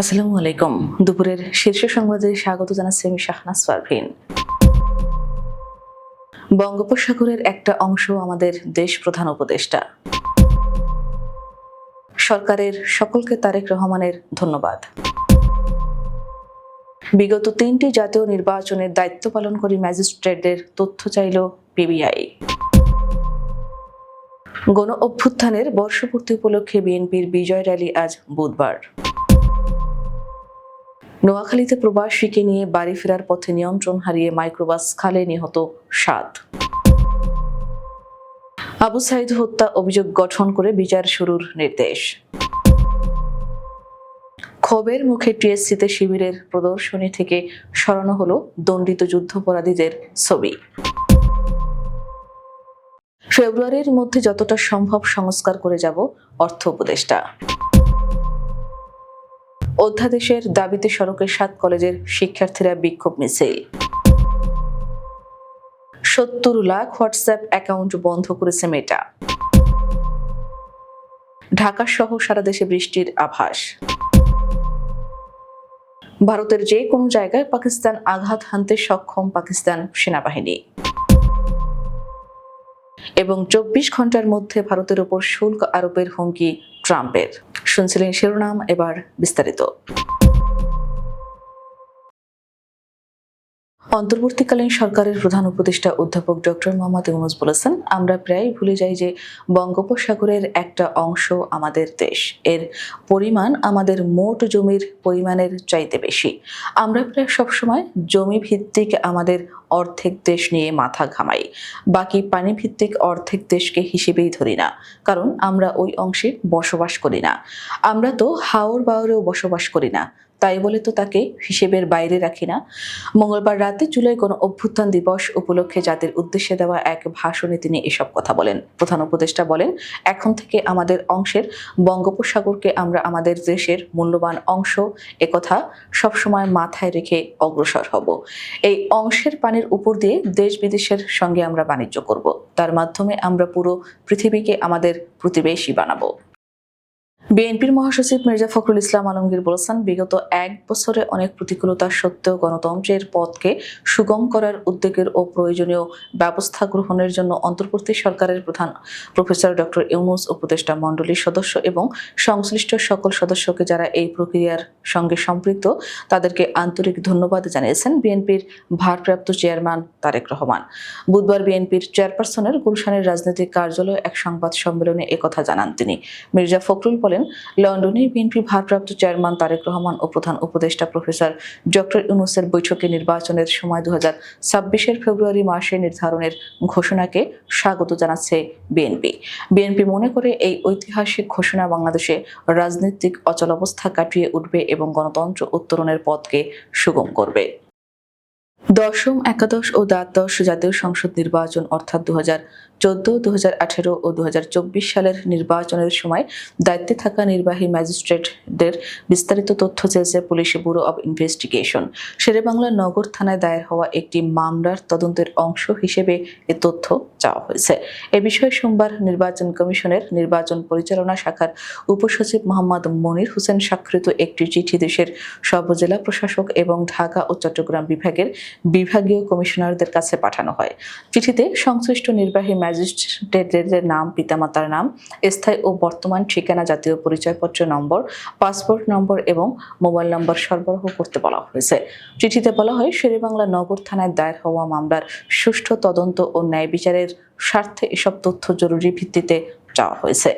আসসালামু আলাইকুম। দুপুরের শীর্ষ সংবাদে স্বাগত জানাচ্ছি আমি শাহনাজ পারভিন বঙ্গোপসাগরের একটা অংশ আমাদের দেশ প্রধান উপদেষ্টা। সরকারের সকলকে তারেক রহমানের ধন্যবাদ। বিগত তিনটি জাতীয় নির্বাচনের দায়িত্ব পালনকারী ম্যাজিস্ট্রেটদের তথ্য চাইল পিবিআই গণ অভ্যুত্থানের বর্ষপূর্তি উপলক্ষে বিএনপির বিজয় র্যালি আজ বুধবার। নোয়াখালীতে প্রবাসীকে নিয়ে বাড়ি ফেরার পথে নিয়ন্ত্রণ হারিয়ে মাইক্রোবাস খালে নিহত সাত। আবু সাইদ হত্যা অভিযোগ গঠন করে বিচার শুরুর নির্দেশ। ক্ষোভের মুখে টিএসসিতে শিবিরের প্রদর্শনী থেকে সরানো হলো দণ্ডিত যুদ্ধাপরাধীদের ছবি। ফেব্রুয়ারির মধ্যে যতটা সম্ভব সংস্কার করে যাব অর্থ উপদেষ্টা। অধ্যাদেশের দাবিতে সড়কের সাত কলেজের শিক্ষার্থীরা বিক্ষোভ মিছিল। সত্তর লাখ হোয়াটসঅ্যাপ অ্যাকাউন্ট বন্ধ করেছে মেটা। ঢাকা সহ সারা দেশে বৃষ্টির আভাস। ভারতের যে কোনো জায়গায় পাকিস্তান আঘাত হানতে সক্ষম পাকিস্তান সেনাবাহিনী। এবং চব্বিশ ঘণ্টার মধ্যে ভারতের উপর শুল্ক আরোপের হুমকি ট্রাম্পের। শুনছিলেন শিরোনাম এবার বিস্তারিত। অন্তর্বর্তীকালীন সরকারের প্রধান উপদেষ্টা অধ্যাপক ডক্টর মোহাম্মদ ইউনুস বলেছেন, আমরা প্রায় ভুলে যাই যে বঙ্গোপসাগরের একটা অংশ আমাদের দেশ। এর পরিমাণ আমাদের মোট জমির পরিমাণের চাইতে বেশি। আমরা প্রায় সবসময় জমি ভিত্তিক আমাদের অর্ধেক দেশ নিয়ে মাথা ঘামাই। বাকি পানি ভিত্তিক অর্ধেক দেশকে হিসেবেই ধরি না, কারণ আমরা ওই অংশে বসবাস করি না। আমরা তো হাওর বাওরেও বসবাস করি না। তাই বলে তো তাকে হিসেবের বাইরে রাখি না। মঙ্গলবার রাতে জুলাই গণ অভ্যুত্থান দিবস উপলক্ষে জাতির উদ্দেশ্যে দেওয়া এক ভাষণে তিনি এসব কথা বলেন। প্রধান উপদেষ্টা বলেন, এখন থেকে আমাদের অংশের বঙ্গোপসাগরকে আমরা আমাদের দেশের মূল্যবান অংশ একথা সবসময় মাথায় রেখে অগ্রসর হব। এই অংশের পানির উপর দিয়ে দেশ বিদেশের সঙ্গে আমরা বাণিজ্য করব। তার মাধ্যমে আমরা পুরো পৃথিবীকে আমাদের প্রতিবেশী বানাবো। বিএনপির মহাসচিব মির্জা ফখরুল ইসলাম আলমগীর বলেছেন, বিগত এক বছরে অনেক প্রতিকূলতা সত্ত্বেও গণতন্ত্রের পথকে সুগম করার উদ্যোগের ও প্রয়োজনীয় ব্যবস্থা গ্রহণের জন্য অন্তর্বর্তী সরকারের প্রধান প্রফেসর ডক্টর ইউনুস উপদেষ্টা মণ্ডলীর সদস্য এবং সংশ্লিষ্ট সকল সদস্যকে যারা এই প্রক্রিয়ার সঙ্গে সম্পৃক্ত, তাদেরকে আন্তরিক ধন্যবাদ জানিয়েছেন বিএনপির ভারপ্রাপ্ত চেয়ারম্যান তারেক রহমান। বুধবার বিএনপির চেয়ারপারসনের গুলশানের রাজনৈতিক কার্যালয়ে এক সংবাদ সম্মেলনে একথা জানান তিনি। মির্জা ফখরুল বলেন লন্ডনে বিএনপি ভারপ্রাপ্ত চেয়ারম্যান তারেক রহমান ও প্রধান উপদেষ্টা প্রফেসর ডক্টর ইউনুসের বৈঠকে নির্বাচনের সময় দু হাজার ছাব্বিশের ফেব্রুয়ারি মাসে নির্ধারণের ঘোষণাকে স্বাগত জানাচ্ছে বিএনপি। বিএনপি মনে করে এই ঐতিহাসিক ঘোষণা বাংলাদেশে রাজনৈতিক অচলাবস্থা কাটিয়ে উঠবে এবং গণতন্ত্র উত্তরণের পথকে সুগম করবে। দশম, একাদশ ও দ্বাদশ জাতীয় সংসদ নির্বাচন অর্থাৎ দু হাজার চোদ্দ দু হাজার আঠেরো ও দু হাজার চব্বিশ সালের নির্বাচনের সময় দায়িত্বে থাকা নির্বাহী ম্যাজিস্ট্রেটদের বিস্তারিত তথ্য চেয়েছে police bureau of investigation. Sher-e-Bangla Nagar থানায় দায়ের হওয়া একটি মামলার তদন্তের অংশ হিসেবে এ তথ্য চাওয়া হয়েছে। এ বিষয়ে সোমবার নির্বাচন কমিশনের নির্বাচন পরিচালনা শাখার উপসচিব মোহাম্মদ মনির হোসেন স্বাক্ষরিত একটি চিঠি দেশের সব জেলা প্রশাসক এবং ঢাকা ও চট্টগ্রাম বিভাগের বিভাগীয় কমিশনারদের কাছে পাঠানো হয়। চিঠিতে সংশ্লিষ্ট নির্বাহী ম্যাজিস্ট্রেটদের নাম, পিতামাতার নাম, স্থায়ী ও বর্তমান ঠিকানা, জাতীয় পরিচয়পত্র নম্বর, পাসপোর্ট নম্বর এবং মোবাইল নম্বর সরবরাহ করতে বলা হয়েছে। চিঠিতে বলা হয়, শেরেবাংলা নগর থানায় দায়ের হওয়া মামলার সুষ্ঠু তদন্ত ও ন্যায় বিচারের স্বার্থে এসব তথ্য জরুরি ভিত্তিতে চাওয়া হয়েছে।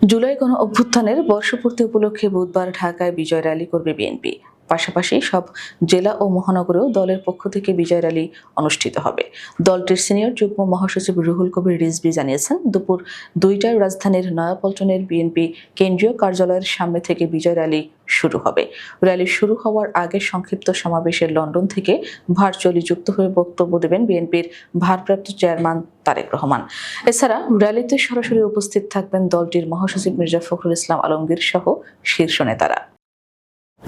জুলাই গণ অভ্যুত্থানের বর্ষপূর্তি উপলক্ষে বুধবার ঢাকায় বিজয় র্যালি করবে বিএনপি। পাশাপাশি সব জেলা ও মহানগরেও দলের পক্ষ থেকে বিজয় র্যালি অনুষ্ঠিত হবে। দলটির সিনিয়র যুগ্ম মহাসচিব রুহুল কবির রিজভি জানিয়েছেন, দুপুর দুইটায় রাজধানীর নয়াপল্টনের বিএনপি কেন্দ্রীয় কার্যালয়ের সামনে থেকে বিজয় র্যালি শুরু হবে। র্যালি শুরু হওয়ার আগে সংক্ষিপ্ত সমাবেশে লন্ডন থেকে ভার্চুয়ালি যুক্ত হয়ে বক্তব্য দেবেন বিএনপির ভারপ্রাপ্ত চেয়ারম্যান তারেক রহমান। এছাড়া র্যালিতে সরাসরি উপস্থিত থাকবেন দলটির মহাসচিব মির্জা ফখরুল ইসলাম আলমগীর সহ শীর্ষ নেতারা।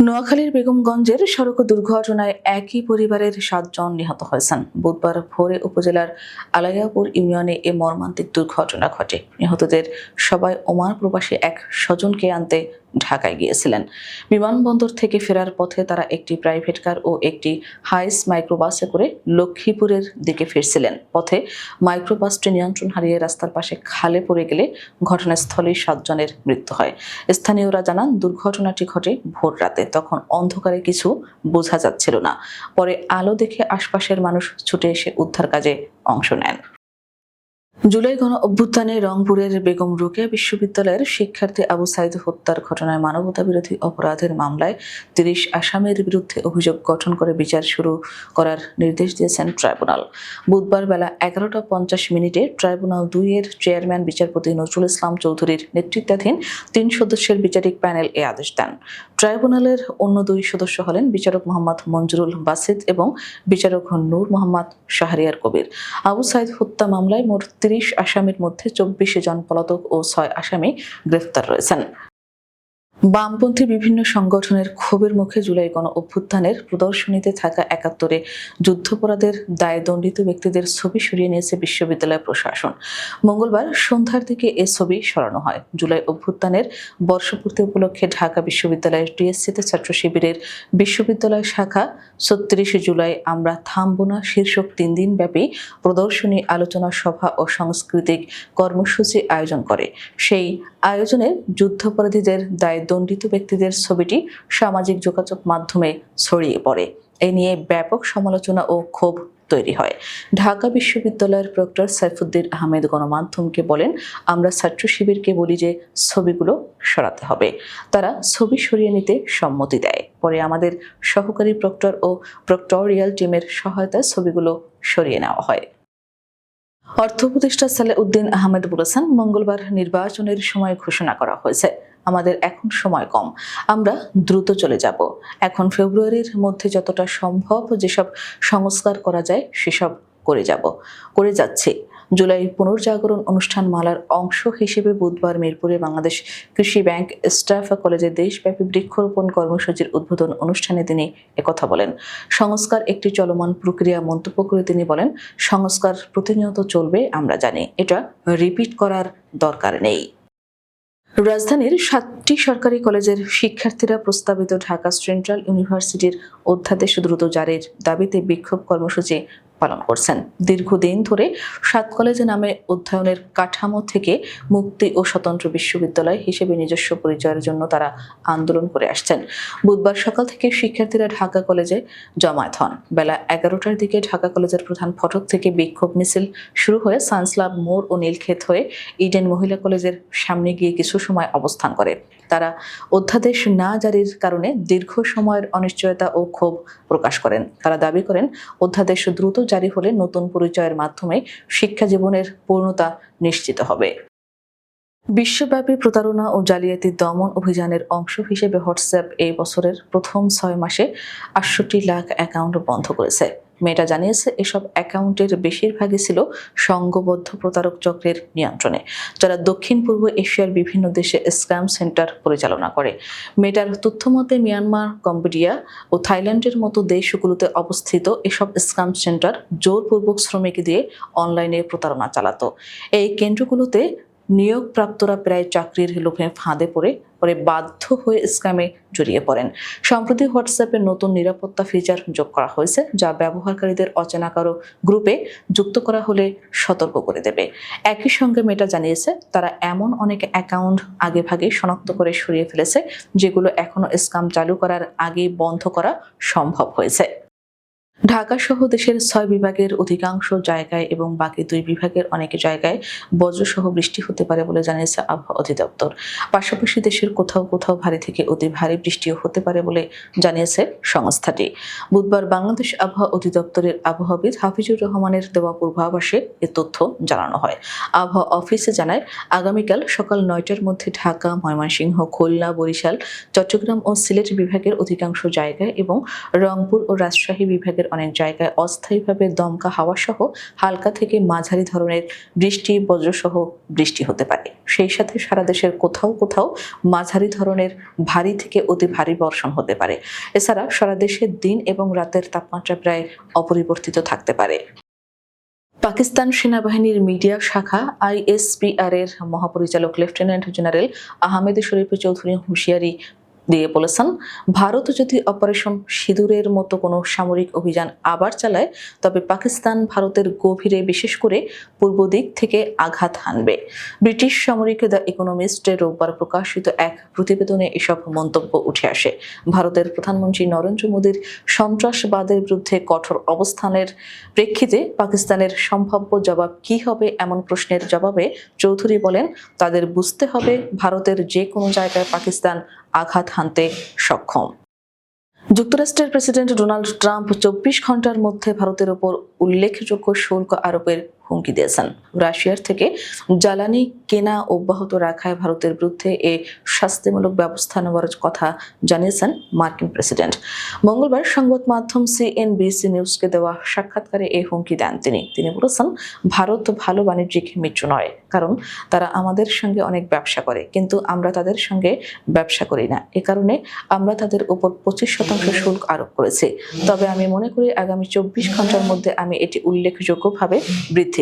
নোয়াখালীর বেগমগঞ্জের সড়ক দুর্ঘটনায় একই পরিবারের সাতজন নিহত হয়েছেন। বুধবার ভোরে উপজেলার আলাইয়াপুর ইউনিয়নে এ মর্মান্তিক দুর্ঘটনা ঘটে। নিহতদের সবাই ওমার প্রবাসী এক স্বজনকে আনতে ঢাকায় গিয়েছিলেন। বিমানবন্দর থেকে ফেরার পথে তারা একটি প্রাইভেট কার ও একটি হাইস মাইক্রোবাসে করে লক্ষ্মীপুরের দিকে ফিরছিলেন। পথে মাইক্রোবাসটি নিয়ন্ত্রণ হারিয়ে রাস্তার পাশে খালে পড়ে গেলে ঘটনাস্থলেই সাতজনের মৃত্যু হয়। স্থানীয়রা জানান, দুর্ঘটনাটি ঘটে ভোর রাতে। তখন অন্ধকারে কিছু বোঝা যাচ্ছিল না। পরে আলো দেখে আশপাশের মানুষ ছুটে এসে উদ্ধার কাজে অংশ নেন। জুলাই গণ অভ্যুত্থানে রংপুরের বেগম রোকেয়া বিশ্ববিদ্যালয়ের শিক্ষার্থী আবু সাইদ হত্যার ঘটনায় মানবতা বিরোধী অপরাধের মামলায় তিরিশ আসামের বিরুদ্ধে অভিযোগ গঠন করে বিচার শুরু করার নির্দেশ দিয়েছেন ট্রাইব্যুনাল। বুধবার বেলা এগারোটা পঞ্চাশ মিনিটে ট্রাইব্যুনাল দুই এর চেয়ারম্যান বিচারপতি নজরুল ইসলাম চৌধুরীর নেতৃত্বাধীন তিন সদস্যের বিচারিক প্যানেল এ আদেশ দেন। ট্রাইব্যুনালের অন্য দুই সদস্য হলেন বিচারক মোহাম্মদ মঞ্জুরুল বাসিদ এবং বিচারক নূর মোহাম্মদ শাহরিয়ার কবির। আবু সাইদ হত্যা মামলায় মোট তিরিশ আসামির মধ্যে চব্বিশে জন পলাতক ও ছয় আসামি গ্রেফতার রয়েছেন। বামপন্থী বিভিন্ন সংগঠনের ক্ষোভের মুখে জুলাই গণ অভ্যুত্থানের প্রদর্শনীতে থাকা একাত্তরে যুদ্ধপরাধের দায়ে দণ্ডিত ব্যক্তিদের ছবি সরিয়ে নিয়েছে বিশ্ববিদ্যালয় প্রশাসন। মঙ্গলবার সন্ধ্যার দিকে এ ছবি সরানো হয়। জুলাই অভ্যুত্থানের বর্ষপূর্তি উপলক্ষে ঢাকা বিশ্ববিদ্যালয়ের টিএসসিতে ছাত্র শিবিরের বিশ্ববিদ্যালয় শাখা ছত্রিশে জুলাই আমরা থামব না। শীর্ষক তিন দিন ব্যাপী প্রদর্শনী, আলোচনা সভা ও সাংস্কৃতিক কর্মসূচি আয়োজন করে। সেই আয়োজনে যুদ্ধাপরাধীদের দায়ে দণ্ডিত ব্যক্তিদের ছবিটি সামাজিক যোগাযোগ মাধ্যমে ছড়িয়ে পড়ে। এ নিয়ে ব্যাপক সমালোচনা ও ক্ষোভ তৈরি হয়। ঢাকা বিশ্ববিদ্যালয়ের প্রক্টর সাইফুদ্দিন আহমেদ গণমাধ্যমকে বলেন, আমরা ছাত্র শিবিরকে বলি যে ছবিগুলো সরাতে হবে। তারা ছবি সরিয়ে নিতে সম্মতি দেয়। পরে আমাদের সহকারী প্রক্টর ও প্রক্টোরিয়াল টিমের সহায়তায় ছবিগুলো সরিয়ে নেওয়া হয়। অর্থ উপদেষ্টা সালে উদ্দিন আহমেদ বলেছেন, মঙ্গলবার নির্বাচনের সময় ঘোষণা করা হয়েছে। আমাদের এখন সময় কম। আমরা দ্রুত চলে যাব। এখন ফেব্রুয়ারির মধ্যে যতটা সম্ভব যেসব সংস্কার করা যায় সেসব করে যাব। করে যাচ্ছে। জুলাই পুনর্জাগরণ অনুষ্ঠান মালার অংশ হিসেবে বুধবার মিরপুরে বাংলাদেশ কৃষি ব্যাংক, স্টাফ কলেজে দেশব্যাপী বৃক্ষরোপণ কর্মসূচির উদ্বোধন অনুষ্ঠানে তিনি একথা বলেন। সংস্কার একটি চলমান প্রক্রিয়া মন্তব্য করে তিনি বলেন, সংস্কার প্রতিনিয়ত চলবে, আমরা জানি। এটা রিপিট করার দরকার নেই। রাজধানীর সাতটি সরকারি কলেজের শিক্ষার্থীরা প্রস্তাবিত ঢাকা সেন্ট্রাল ইউনিভার্সিটির অধ্যাদেশ দ্রুত জারির দাবিতে বিক্ষোভ কর্মসূচি পালন করছেন। দীর্ঘদিন ধরে সাত কলেজে নামে অধ্যয়নের কাঠামো থেকে মুক্তি ও স্বতন্ত্র বিশ্ববিদ্যালয় হিসেবে নিজস্ব পরিচয়ের জন্য তারা আন্দোলন করে আসছেন। বুধবার সকাল থেকে শিক্ষার্থীরা ঢাকা কলেজে জমায়েত হন। বেলা এগারোটার দিকে ঢাকা কলেজের প্রধান ফটক থেকে বিক্ষোভ মিছিল শুরু হয়ে সায়েন্সলাব মোড় ও নীলক্ষেত হয়ে ইডেন মহিলা কলেজের সামনে গিয়ে কিছু সময় অবস্থান করে। তারা অধ্যাদেশ না জারির কারণে দীর্ঘ সময়ের অনিশ্চয়তা ও ক্ষোভ প্রকাশ করেন। তারা দাবি করেন, অধ্যাদেশ দ্রুত জারি হলে নতুন পরিচয়ের মাধ্যমে শিক্ষা জীবনের পূর্ণতা নিশ্চিত হবে। বিশ্বব্যাপী প্রতারণা ও জালিয়াতি দমন অভিযানের অংশ হিসেবে হোয়াটসঅ্যাপ এই বছরের প্রথম ছয় মাসে আটষট্টি লাখ অ্যাকাউন্ট বন্ধ করেছে। মেটা জানিয়েছে, এসব অ্যাকাউন্টের বেশিরভাগই ছিল সংঘবদ্ধ প্রতারক চক্রের নিয়ন্ত্রণে, যারা দক্ষিণ পূর্ব এশিয়ার বিভিন্ন দেশে স্ক্যাম সেন্টার পরিচালনা করে। মেটার তথ্যমতে, মিয়ানমার, কম্বোডিয়া ও থাইল্যান্ডের মতো দেশগুলোতে অবস্থিত এসব স্ক্যাম সেন্টার জোরপূর্বক শ্রমিক দিয়ে অনলাইনে প্রতারণা চালাতো। এই কেন্দ্রগুলোতে নিয়োগপ্রাপ্তরা প্রায় চাকরির লোভে ফাঁদে পড়ে, পরে বাধ্য হয়ে স্ক্যামে জড়িয়ে পড়েন। সম্প্রতি হোয়াটসঅ্যাপে নতুন নিরাপত্তা ফিচার যোগ করা হয়েছে, যা ব্যবহারকারীদের অচেনা কারও গ্রুপে যুক্ত করা হলে সতর্ক করে দেবে। একই সঙ্গে মেটা জানিয়েছে, তারা এমন অনেক অ্যাকাউন্ট আগেভাগে শনাক্ত করে সরিয়ে ফেলেছে, যেগুলো এখনও স্ক্যাম চালু করার আগে বন্ধ করা সম্ভব হয়েছে। ঢাকা সহ দেশের ছয় বিভাগের অধিকাংশ জায়গায় এবং বাকি দুই বিভাগের অনেক জায়গায় বজ্রসহ বৃষ্টি হতে পারে বলে জানিয়েছে আবহাওয়া অধিদপ্তর। পাশাপাশি দেশের কোথাও কোথাও ভারী থেকে অতি ভারী বৃষ্টিও হতে পারে বলে জানিয়েছে সংস্থাটি। বুধবার বাংলাদেশ আবহাওয়া অধিদপ্তরের আবহাওয়াবিদ হাফিজুর রহমানের দেওয়া পূর্বাভাসে এ তথ্য জানানো হয়। আবহাওয়া অফিসে জানায়, আগামীকাল সকাল নয়টার মধ্যে ঢাকা, ময়মনসিংহ, খুলনা, বরিশাল, চট্টগ্রাম ও সিলেট বিভাগের অধিকাংশ জায়গায় এবং রংপুর ও রাজশাহী বিভাগের অনেক জায়গায় অস্থায়ীভাবে দমকা হাওয়া সহ হালকা থেকে মাঝারি ধরনের বৃষ্টি, বজ্রসহ বৃষ্টি হতে পারে। সেই সাথে সারা দেশের কোথাও কোথাও মাঝারি ধরনের ভারী থেকে অতি ভারী বর্ষণ হতে পারে। এছাড়া সারা দেশে দিন এবং রাতের তাপমাত্রা প্রায় অপরিবর্তিত থাকতে পারে। পাকিস্তান সেনাবাহিনীর মিডিয়া শাখা আইএসপিআর এর মহাপরিচালক লেফটেন্যান্ট জেনারেল আহমেদ শরীফ চৌধুরী হুঁশিয়ারি দিয়ে বলেছেন, ভারত যদি অপারেশন সিঁদুরের মতো কোনো সামরিক অভিযান আবার চালায়, তবে পাকিস্তান ভারতের গভীরে বিশেষ করে পূর্ব দিক থেকে আঘাত হানবে। ব্রিটিশ সামরিক দ্য ইকোনমিস্টে রোববার প্রকাশিত এক প্রতিবেদনে এসব মন্তব্য উঠে আসে। ভারতের প্রধানমন্ত্রী নরেন্দ্র মোদীর সন্ত্রাসবাদের বিরুদ্ধে কঠোর অবস্থানের প্রেক্ষিতে পাকিস্তানের সম্ভাব্য জবাব কি হবে এমন প্রশ্নের জবাবে চৌধুরী বলেন, তাদের বুঝতে হবে ভারতের যে কোনো জায়গায় পাকিস্তান আঘাত হানতে সক্ষম। যুক্তরাষ্ট্রের প্রেসিডেন্ট ডোনাল্ড ট্রাম্প চব্বিশ ঘণ্টার মধ্যে ভারতের ওপর উল্লেখযোগ্য শুল্ক আরোপের হুমকি দিয়েছেন। রাশিয়ার থেকে জ্বালানি কেনা অব্যাহত রাখায় ভারতের বিরুদ্ধে এ শাস্তিমূলক ব্যবস্থা নেওয়ার কথা জানিয়েছেন মার্কিন প্রেসিডেন্ট। মঙ্গলবার সংবাদ মাধ্যম সিএনবিসি নিউজকে দেওয়া সাক্ষাৎকারে এই হুমকি দেন তিনি। তিনি বলেছেন, ভারত ভালো বাণিজ্যিক মিত্র নয়, কারণ তারা আমাদের সঙ্গে অনেক ব্যবসা করে, কিন্তু আমরা তাদের সঙ্গে ব্যবসা করি না। এ কারণে আমরা তাদের উপর পঁচিশ শতাংশ শুল্ক আরোপ করেছি। তবে আমি মনে করি আগামী চব্বিশ ঘণ্টার মধ্যে আমি এটি উল্লেখযোগ্যভাবে বৃদ্ধি